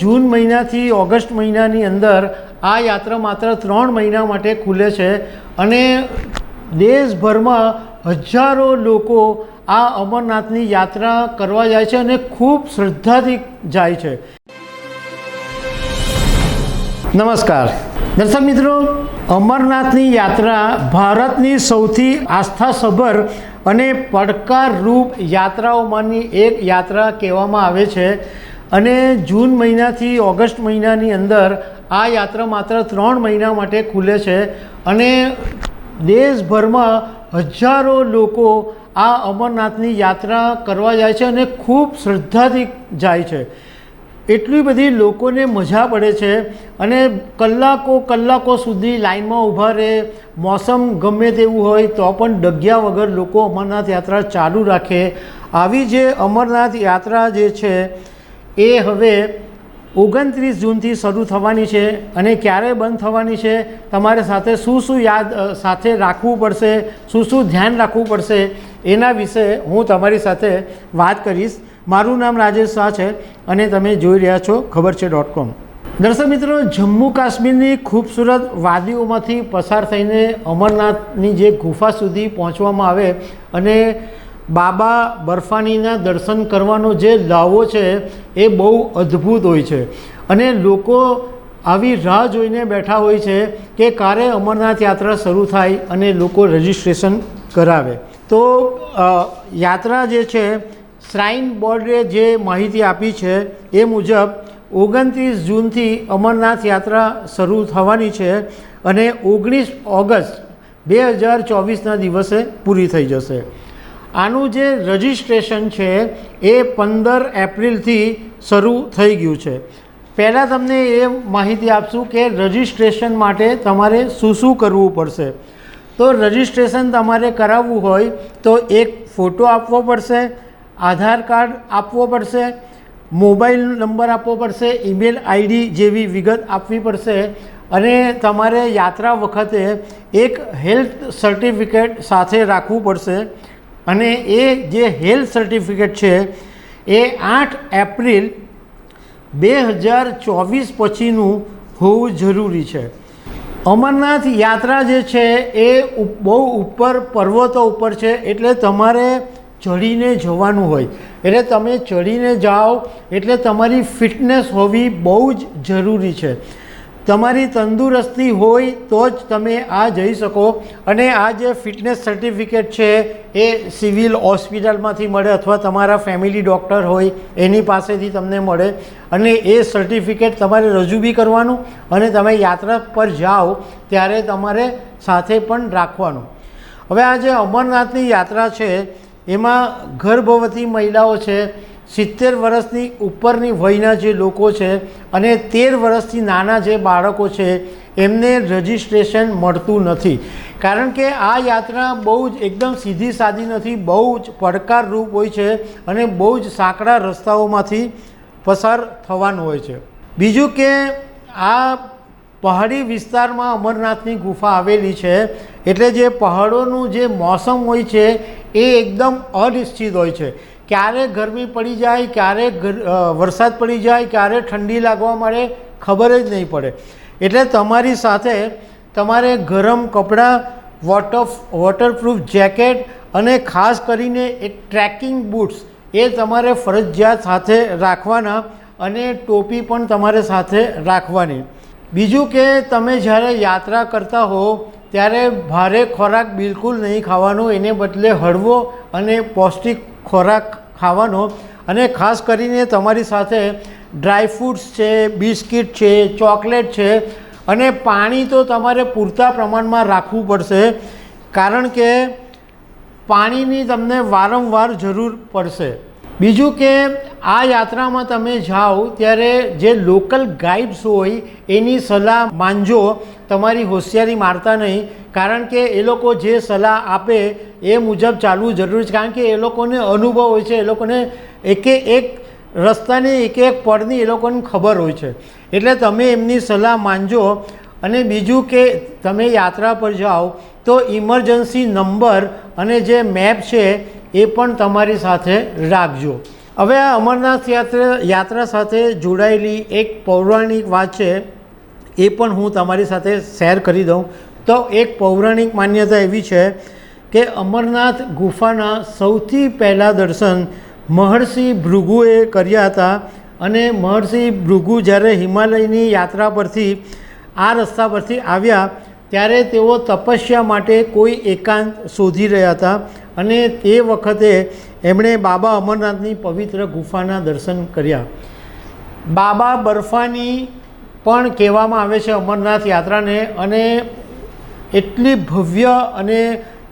જૂન મહિનાથી ઓગસ્ટ મહિનાની અંદર આ યાત્રા માત્ર ત્રણ મહિના માટે ખુલે છે અને દેશભરમાં હજારો લોકો આ અમરનાથની યાત્રા કરવા જાય છે અને ખૂબ શ્રદ્ધાથી જાય છે. નમસ્કાર. દર્શક મિત્રો, અમરનાથની યાત્રા ભારતની સૌથી આસ્થાસભર અને પડકારરૂપ યાત્રાઓમાંની એક યાત્રા કહેવામાં આવે છે. અને જૂન મહિનાથી ઓગસ્ટ મહિનાની અંદર આ યાત્રા માત્ર ત્રણ મહિના માટે ખુલે છે અને દેશભરમાં હજારો લોકો આ અમરનાથની યાત્રા કરવા જાય છે અને ખૂબ શ્રદ્ધાથી જાય છે. એટલી બધી લોકોને મજા પડે છે અને કલાકો કલાકો સુધી લાઈનમાં ઊભા રહે, મોસમ ગમે તેવું હોય તો પણ ડગ્યા વગર લોકો અમરનાથ યાત્રા ચાલુ રાખે. આવી જે અમરનાથ યાત્રા જે છે એ હવે ઓગણત્રીસ જૂનથી શરૂ થવાની છે અને ક્યારે બંધ થવાની છે તમારે સાથે શું શું યાદ સાથે રાખવું પડશે, શું શું ધ્યાન રાખવું પડશે, એના વિશે હું તમારી સાથે વાત કરીશ. મારું નામ રાજેશ શાહ છે અને તમે જોઈ રહ્યા છો ખબર છે ડોટ કોમ. દર્શક મિત્રો, જમ્મુ કાશ્મીરની ખૂબસૂરત વાદીઓમાંથી પસાર થઈને અમરનાથની જે ગુફા સુધી પહોંચવામાં આવે અને બાબા બર્ફાનીના દર્શન કરવાનો જે લાવો છે એ બહુ અદ્ભુત હોય છે. અને લોકો આવી રાહ જોઈને બેઠા હોય છે કે ક્યારે અમરનાથ યાત્રા શરૂ થાય અને લોકો રજિસ્ટ્રેશન કરાવે. તો યાત્રા જે છે, શ્રાઇન બોર્ડે જે માહિતી આપી છે એ મુજબ ઓગણત્રીસ જૂનથી અમરનાથ યાત્રા શરૂ થવાની છે અને ઓગણીસ ઓગસ્ટ બે હજાર ચોવીસના દિવસે પૂરી થઈ જશે. આનું જે રજિસ્ટ્રેશન છે એ પંદર એપ્રિલથી શરૂ થઈ ગયું છે. પહેલાં તમને એ માહિતી આપશું કે રજિસ્ટ્રેશન માટે તમારે શું શું કરવું પડશે. તો રજિસ્ટ્રેશન તમારે કરાવવું હોય તો એક ફોટો આપવો પડશે, આધાર કાર્ડ આપવો પડશે, મોબાઈલ નંબર આપવો પડશે, ઈમેલ આઈડી જેવી વિગત આપવી પડશે અને તમારે યાત્રા વખતે એક હેલ્થ સર્ટિફિકેટ સાથે રાખવું પડશે. અને એ જે હેલ્થ સર્ટિફિકેટ છે, એ આઠ એપ્રિલ બે હજાર ચોવીસ પછીનું હોવું જરૂરી છે. અમરનાથ યાત્રા જે છે, એ બહુ ઉપર, પર્વતો ઉપર છે, એટલે તમારે ચડીને જવાનું હોય. એટલે તમે ચડીને જાઓ, એટલે તમારી ફિટનેસ હોવી બહુ જ જરૂરી છે. તમારી તંદુરસ્તી હોય તો જ તમે આ જઈ શકો. અને આ જે ફિટનેસ સર્ટિફિકેટ છે એ સિવિલ હોસ્પિટલમાંથી મળે અથવા તમારા ફેમિલી ડૉક્ટર હોય એની પાસેથી તમને મળે. અને એ સર્ટિફિકેટ તમારે રજૂ બી કરવાનું અને તમે યાત્રા પર જાઓ ત્યારે તમારે સાથે પણ રાખવાનું. હવે આ જે અમરનાથની યાત્રા છે, એમાં ગર્ભવતી મહિલાઓ છે સિત્તેર વર્ષની ઉપરની વયના જે લોકો છે અને તેર વર્ષથી નાના જે બાળકો છે, એમને રજિસ્ટ્રેશન મળતું નથી. કારણ કે આ યાત્રા બહુ જ એકદમ સીધી સાદી નથી, બહુ જ પડકારરૂપ હોય છે અને બહુ જ સાંકડા રસ્તાઓમાંથી પસાર થવાનું હોય છે. બીજું કે આ પહાડી વિસ્તારમાં અમરનાથની ગુફા આવેલી છે, એટલે જે પહાડોનું જે મોસમ હોય છે, એ એકદમ અનિશ્ચિત હોય છે. ક્યારે ગરમી પડી જાય, ક્યારે વરસાદ પડી જાય, ક્યારે ઠંડી લાગવા મળે, ખબર જ નહીં પડે. એટલે તમારી સાથે તમારે ગરમ કપડાં વોટર વોટરપ્રૂફ જેકેટ અને ખાસ કરીને એક ટ્રેકિંગ બૂટ્સ એ તમારે ફરજિયાત સાથે રાખવાના અને ટોપી પણ તમારે સાથે રાખવાની. બીજું કે તમે જ્યારે યાત્રા કરતા હો, ત્યારે ભારે ખોરાક બિલકુલ નહીં ખાવાનો, એને બદલે હળવો અને પૌષ્ટિક ખોરાક ખાવાનો અને ખાસ કરીને તમારી સાથે ડ્રાય ફ્રૂટ્સ છે, બિસ્કિટ છે, ચોકલેટ છે અને પાણી તો તમારે પૂરતા પ્રમાણમાં રાખવું પડશે કારણ કે પાણીની તમને વારંવાર જરૂર પડશે. બીજું કે આ યાત્રામાં તમે જાઓ ત્યારે જે લોકલ ગાઈડ્સ હોય એની સલાહ માનજો તમારી હોશિયારી મારતા નહીં. કારણ કે એ લોકો જે સલાહ આપે એ મુજબ ચાલવું જરૂરી છે. કારણ કે એ લોકોને અનુભવ હોય છે, એ લોકોને એકે એક રસ્તાની, એક એક પડની એ લોકોને ખબર હોય છે. એટલે તમે એમની સલાહ માનજો. અને બીજું કે તમે યાત્રા પર જાઓ તો ઇમરજન્સી નંબર અને જે મેપ છે એ પણ તમારી સાથે રાખજો. હવે આ અમરનાથ યાત્રા યાત્રા સાથે જોડાયેલી એક પૌરાણિક વાત છે, એ પણ હું તમારી સાથે શેર કરી દઉં. તો એક પૌરાણિક માન્યતા એવી છે કે અમરનાથ ગુફાના સૌથી પહેલાં દર્શન મહર્ષિ ભૃગુએ કર્યા હતા અને મહર્ષિ ભૃગુ જ્યારે હિમાલયની યાત્રા પરથી, આ રસ્તા પરથી આવ્યા, ત્યારે તેઓ તપસ્યા માટે કોઈ એકાંત શોધી રહ્યા હતા. અને તે વખતે એમણે બાબા અમરનાથની પવિત્ર ગુફાના દર્શન કર્યા. બાબા બર્ફાની પણ કહેવામાં આવે છે અમરનાથ યાત્રાને અને એટલી ભવ્ય અને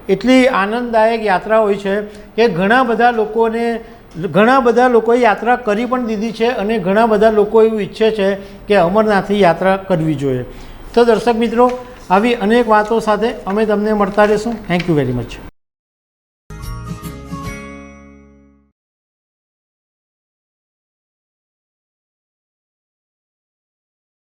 એટલી આનંદદાયક યાત્રા હોય છે કે ઘણા બધા લોકોને, ઘણા બધા લોકોએ યાત્રા કરી પણ દીધી છે અને ઘણા બધા લોકો એવું ઈચ્છે છે કે અમરનાથની યાત્રા કરવી જોઈએ. તો દર્શક મિત્રો, આવી અનેક વાતો સાથે અમે તમને મળતા રહીશું. Thank you very much